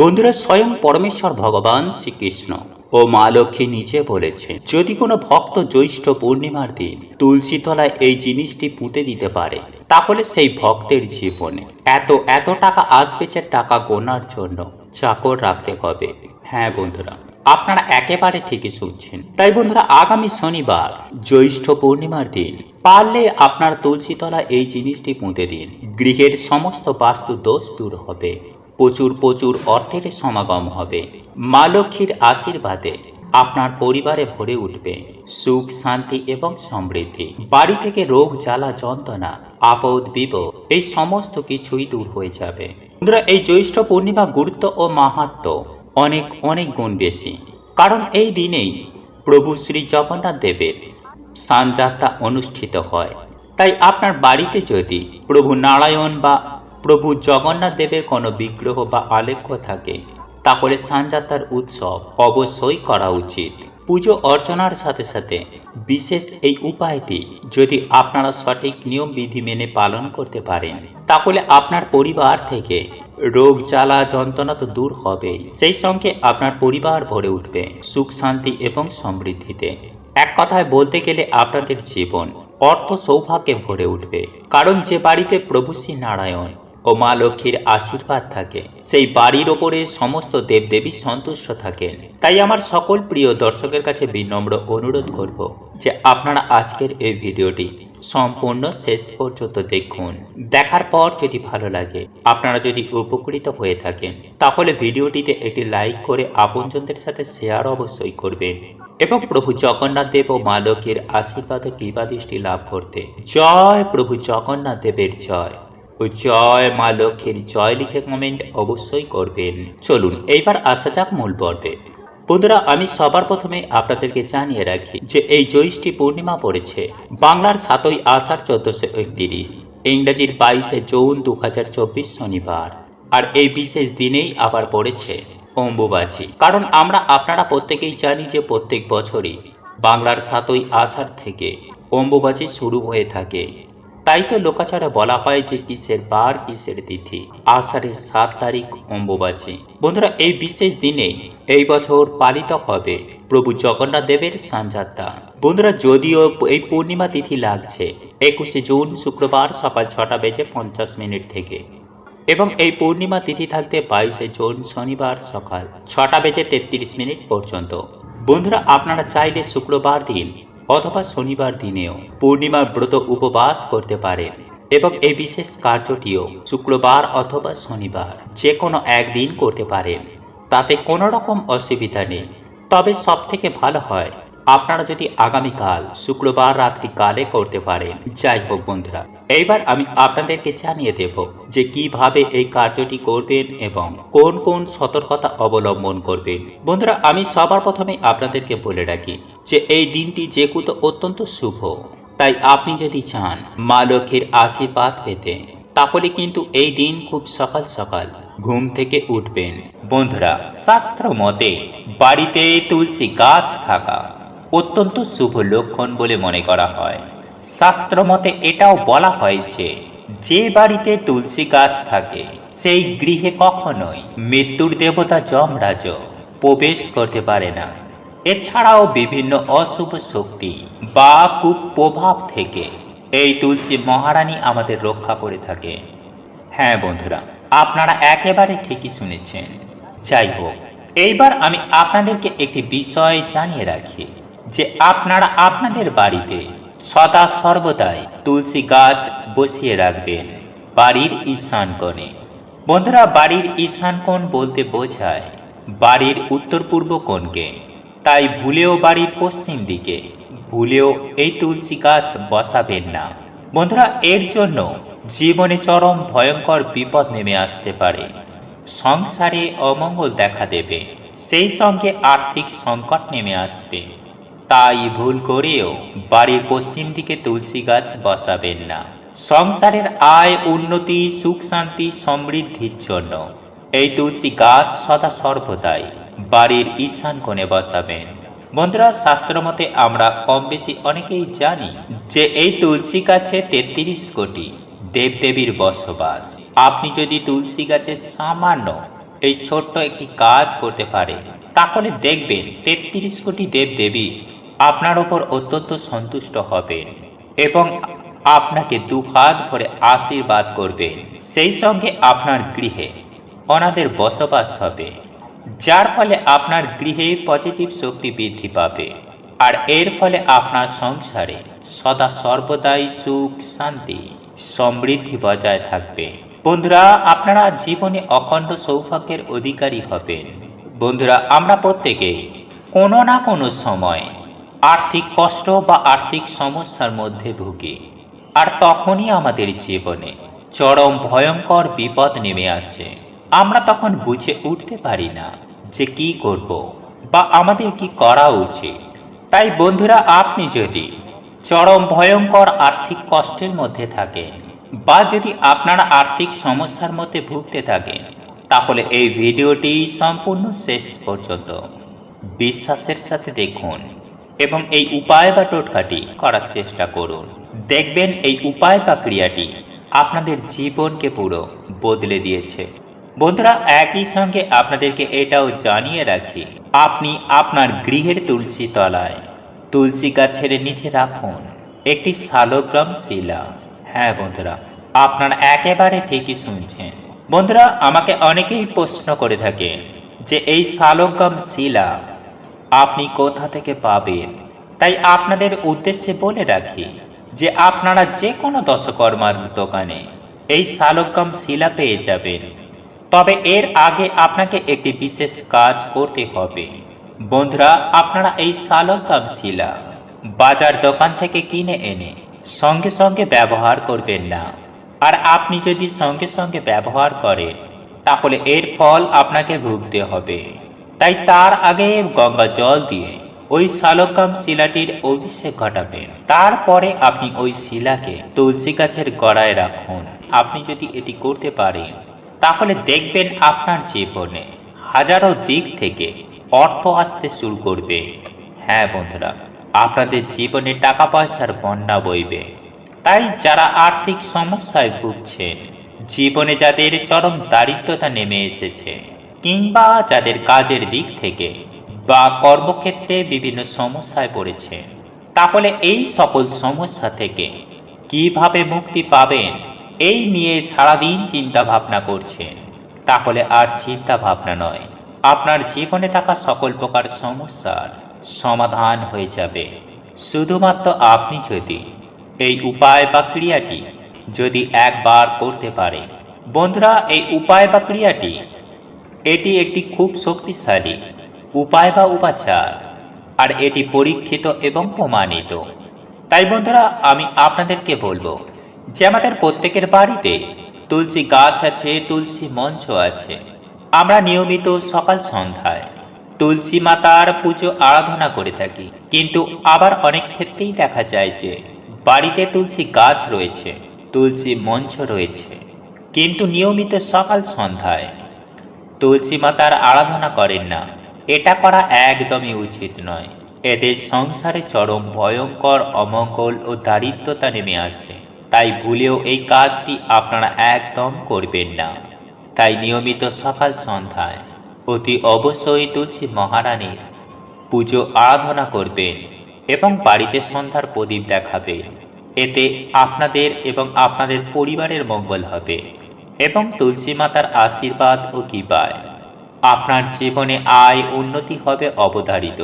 বন্ধুরা স্বয়ং পরমেশ্বর ভগবান শ্রীকৃষ্ণ ও মা লক্ষ্মী নিচে বলেছেন, যদি কোনো ভক্ত জ্যৈষ্ঠ পূর্ণিমার দিন তুলসী তলায় এই জিনিসটি পুঁতে দিতে পারে, তাহলে সেই ভক্তের জীবনে এত এত টাকা আসবে যে টাকা গোনার জন্য চাকর রাখতে হবে। হ্যাঁ বন্ধুরা, আপনারা একেবারে ঠিকই শুনছেন। তাই বন্ধুরা, আগামী শনিবার জ্যৈষ্ঠ পূর্ণিমার দিন পারলে আপনার তুলসী তলা এই জিনিসটি পুঁতে দিন। গৃহের সমস্ত বাস্তু দোষ দূর হবে। প্রচুর প্রচুর অর্থের সমাগম হবে। মা লক্ষ্মীর আশীর্বাদে আপনার পরিবারে ভরে উঠবে। সুখ, শান্তি এবং সমৃদ্ধি। বাড়ি থেকে রোগ, জ্বালা, যন্ত্রণা, আপদ, বিপদ, এই সমস্ত কিছুই দূর হয়ে যাবে। বন্ধুরা, এই জ্যৈষ্ঠ পূর্ণিমা গুরুত্ব ও মাহাত্ম অনেক অনেক গুণ বেশি। কারণ এই দিনেই প্রভু শ্রী জগন্নাথ দেবের সানযাত্রা অনুষ্ঠিত হয়। তাই আপনার বাড়িতে যদি প্রভু নারায়ণ বা প্রভু জগন্নাথ দেবের কোনো বিগ্রহ বা আলেখ্য থাকে, তাহলে সানযাত্রার উৎসব অবশ্যই করা উচিত। পুজো অর্চনার সাথে সাথে বিশেষ এই উপায়টি যদি আপনারা সঠিক নিয়ম বিধি মেনে পালন করতে পারেন, তাহলে আপনার পরিবার থেকে রোগ জ্বালা যন্ত্রণা তো দূর হবেই। সেই সঙ্গে আপনার পরিবার ভরে উঠবে সুখ, শান্তি এবং সমৃদ্ধিতে। এক কথায় বলতে গেলে আপনাদের জীবন অর্থ সৌভাগ্যে ভরে উঠবে, কারণ যে বাড়িতে প্রভু শ্রী নারায়ণ ও মা লক্ষ্মীর আশীর্বাদ থাকে। সেই বাড়ির ওপরে সমস্ত দেবদেবী সন্তুষ্ট থাকেন। তাই আমার সকল প্রিয় দর্শকের কাছে বিনম্র অনুরোধ করব যে আপনারা আজকের এই ভিডিওটি সম্পূর্ণ শেষ পর্যন্ত দেখুন। দেখার পর যদি ভালো লাগে, আপনারা যদি উপকৃত হয়ে থাকেন, তাহলে ভিডিওটিতে একটি লাইক করে আপনজনদের সাথে শেয়ার অবশ্যই করবেন এবং প্রভু জগন্নাথ দেব ও মা লক্ষ্মীর আশীর্বাদ কৃপা দৃষ্টি লাভ করতে জয় প্রভু জগন্নাথ দেবের জয়। ও জয় মা লক্ষ্মীর জয় লিখে কমেন্ট অবশ্যই করবেন। চলুন, এইবার আসা যাক মূল পর্বে। বন্ধুরা, আমি সবার প্রথমে আপনাদেরকে জানিয়ে রাখি যে এই জ্যৈষ্ঠী পূর্ণিমা পড়েছে বাংলার সাতই আষাঢ় চোদ্দশো একত্রিশ, ইংরাজির বাইশে জুন দু হাজার চব্বিশ শনিবার। আর এই বিশেষ দিনেই আবার পড়েছে অম্বুবাচী। কারণ আমরা আপনারা প্রত্যেকেই জানি যে প্রত্যেক বছরই বাংলার সাতই আষাঢ় থেকে অম্বুবাচী শুরু হয়ে থাকে। তাই তো লোকাচারে বলা হয় যে কিসের বার, কিসের তিথি। আষাঢ়ের সাত তারিখ অম্বুবাচী। বন্ধুরা, এই বিশেষ দিনে এই বছর পালিত হবে প্রভু জগন্নাথ দেবের সানযাত্রা। বন্ধুরা, যদিও এই পূর্ণিমা তিথি লাগছে, একুশে জুন শুক্রবার সকাল ছটা বেজে পঞ্চাশ মিনিট থেকে। এবং এই পূর্ণিমা তিথি থাকবে বাইশে জুন শনিবার সকাল ছটা বেজে তেত্রিশ মিনিট পর্যন্ত। বন্ধুরা, আপনারা চাইলে শুক্রবার দিন অথবা শনিবার দিনেও পূর্ণিমার ব্রত উপবাস করতে পারেন এবং এই বিশেষ কার্যটিও শুক্রবার অথবা শনিবার যে কোনো একদিন করতে পারেন। তাতে কোনো রকম অসুবিধা নেই। তবে সব থেকে ভালো হয়, আপনারা যদি আগামীকাল শুক্রবার রাত্রিকালে করতে পারেন। যাই হোক বন্ধুরা এইবার আমি আপনাদেরকে জানিয়ে দেব যে কীভাবে এই কার্যটি করবেন এবং কোন কোন সতর্কতা অবলম্বন করবেন। বন্ধুরা, আমি সবার প্রথমে আপনাদেরকে বলে রাখি যে এই দিনটি যেহেতু অত্যন্ত শুভ, তাই আপনি যদি চান মা লক্ষ্মীর আশীর্বাদ পেতে, তাহলে কিন্তু এই দিন খুব সকাল সকাল ঘুম থেকে উঠবেন। বন্ধুরা, শাস্ত্র মতে বাড়িতে তুলসী গাছ থাকা অত্যন্ত শুভ লক্ষণ বলে মনে করা হয়। শাস্ত্র মতে এটাও বলা হয় যে যে বাড়িতে তুলসী গাছ থাকে, সেই গৃহে কখনোই মৃত্যুর দেবতা যমরাজ প্রবেশ করতে পারে না। এছাড়াও বিভিন্ন অশুভ শক্তি বা কুপ্রভাব থেকে এই তুলসী মহারানী আমাদের রক্ষা করে থাকে। হ্যাঁ বন্ধুরা, আপনারা একেবারে ঠিকই শুনেছেন। যাই হোক, এইবার আমি আপনাদেরকে একটি বিষয় জানিয়ে রাখি যে, আপনারা আপনাদের বাড়িতে সদা সর্বদাই তুলসী গাছ বসিয়ে রাখবেন, বাড়ির ঈশান কোণে। বন্ধুরা, বাড়ির ঈশান কোণ বলতে বোঝায় বাড়ির উত্তর পূর্ব কোণকে। তাই ভুলেও বাড়ির পশ্চিম দিকে, ভুলেও এই তুলসী গাছ বসাবেন না। বন্ধুরা, এর জন্য জীবনে চরম ভয়ঙ্কর বিপদ নেমে আসতে পারে। সংসারে অমঙ্গল দেখা দেবে, সেই সঙ্গে আর্থিক সংকট নেমে আসবে। তাই ভুল করেও বাড়ির পশ্চিম দিকে তুলসী গাছ বসাবেন না। সংসারের আয়, উন্নতি, সুখ, শান্তি, সমৃদ্ধির জন্য এই তুলসী গাছ সদা সর্বদাই বাড়ির ঈশান কোণে বসাবেন। বন্ধুরা, শাস্ত্র মতে আমরা কম বেশি অনেকেই জানি যে এই তুলসী গাছে তেত্রিশ কোটি দেবদেবীর বসবাস। আপনি যদি তুলসী গাছে সামান্য এই ছোট্ট একটি কাজ করতে পারে তাহলে দেখবেন তেত্রিশ কোটি দেব দেবী আপনার ওপর অত্যন্ত সন্তুষ্ট হবেন এবং আপনাকে দুহাত ভরে আশীর্বাদ করবেন সেই সঙ্গে আপনার গৃহে ওনাদের বসবাস হবে, যার ফলে আপনার গৃহে পজিটিভ শক্তি বৃদ্ধি পাবে আর এর ফলে আপনার সংসারে সদা সর্বদাই সুখ, শান্তি, সমৃদ্ধি বজায় থাকবে। বন্ধুরা, আপনারা জীবনে অখণ্ড সৌভাগ্যের অধিকারী হবেন। বন্ধুরা, আমরা প্রত্যেকেই কোনো না কোনো সময় আর্থিক কষ্ট বা আর্থিক সমস্যার মধ্যে ভুগি। আর তখনই আমাদের জীবনে চরম ভয়ঙ্কর বিপদ নেমে আসে। আমরা তখন বুঝে উঠতে পারি না যে কি করব বা আমাদের কি করা উচিত। তাই বন্ধুরা, আপনি যদি চরম ভয়ঙ্কর আর্থিক কষ্টের মধ্যে থাকেন বা যদি আপনারা আর্থিক সমস্যার মধ্যে ভুগতে থাকেন, তাহলে এই ভিডিওটি সম্পূর্ণ শেষ পর্যন্ত বিশ্বাসের সাথে দেখুন। এবং এই উপায় বা টোটকাটি করার চেষ্টা করুন। দেখবেন এই উপায় বা ক্রিয়াটি আপনাদের জীবনকে পুরো বদলে দিয়েছে। বন্ধুরা, একই সঙ্গে আপনাদেরকে এটাও জানিয়ে রাখি, আপনি আপনার গৃহের তুলসী তলায় তুলসী গাছের নিচে রাখুন। একটি শালগ্রাম শিলা। হ্যাঁ বন্ধুরা, আপনারা একেবারে ঠিকই শুনছেন। বন্ধুরা, আমাকে অনেকেই প্রশ্ন করে থাকে যে এই শালগ্রাম শিলা আপনি কোথা থেকে পাবেন? তাই আপনাদের উদ্দেশ্যে বলে রাখি যে আপনারা যে কোনো দশকর্মার দোকানে এই শালগ্রাম শিলা পেয়ে যাবেন। তবে এর আগে আপনাকে একটি বিশেষ কাজ করতে হবে। বন্ধুরা, আপনারা এই শালগ্রাম শিলা বাজার দোকান থেকে কিনে এনে সঙ্গে সঙ্গে ব্যবহার করবেন না। আর আপনি যদি সঙ্গে সঙ্গে ব্যবহার করেন, তাহলে এর ফল আপনাকে ভুগতে হবে। তাই তার আগে গঙ্গা জল দিয়ে ওই শালগ্রাম শিলাটির অভিষেক ঘটাবেন। তারপরে আপনি ওই শিলাকে তুলসী গাছের গড়ায় রাখুন। আপনি যদি এটি করতে পারেন, তাহলে দেখবেন আপনার জীবনে হাজারো দিক থেকে অর্থ আসতে শুরু করবে। হ্যাঁ বন্ধুরা, আপনাদের জীবনে টাকা পয়সার বন্যা বইবে। তাই যারা আর্থিক সমস্যায় ভুগছেন, জীবনে যাদের চরম দারিদ্রতা নেমে এসেছে কিংবা যাদের কাজের দিক থেকে বা কর্মক্ষেত্রে বিভিন্ন সমস্যায় পড়েছে, তাহলে এই সকল সমস্যা থেকে কীভাবে মুক্তি পাবেন, এই নিয়ে সারাদিন চিন্তা ভাবনা করছেন। তাহলে আর চিন্তা ভাবনা নয়, আপনার জীবনে থাকা সকল প্রকার সমস্যার সমাধান হয়ে যাবে। শুধুমাত্র আপনি যদি এই উপায় বা ক্রিয়াটি যদি একবার করতে পারেন, বন্ধুরা, এই উপায় বা ক্রিয়াটি এটি একটি খুব শক্তিশালী উপায় বা উপাচার, আর এটি পরীক্ষিত এবং প্রমাণিত। তাই বন্ধুরা, আমি আপনাদেরকে বলব, যে আমাদের প্রত্যেকের বাড়িতে তুলসী গাছ আছে, তুলসী মঞ্চ আছে। আমরা নিয়মিত সকাল সন্ধ্যায় তুলসী মাতার পুজো আরাধনা করে থাকি। কিন্তু আবার অনেক ক্ষেত্রেই দেখা যায় যে বাড়িতে তুলসী গাছ রয়েছে, তুলসী মঞ্চ রয়েছে। কিন্তু নিয়মিত সকাল সন্ধ্যায় তুলসী মাতার আরাধনা করেন না। এটা করা একদমই উচিত নয়। এদের সংসারে চরম ভয়ঙ্কর, অমঙ্গল ও দারিদ্রতা নেমে আসে। তাই ভুলেও এই কাজটি আপনারা একদম করবেন না। তাই নিয়মিত সকাল সন্ধ্যায় অতি অবশ্যই তুলসী মহারানীর পুজো আরাধনা করবেন এবং বাড়িতে সন্ধ্যার প্রদীপ দেখাবেন। এতে আপনাদের এবং আপনাদের পরিবারের মঙ্গল হবে। এবং তুলসী মাতার আশীর্বাদ ও কৃপায়। আপনার জীবনে আয় উন্নতি হবে অবধারিত।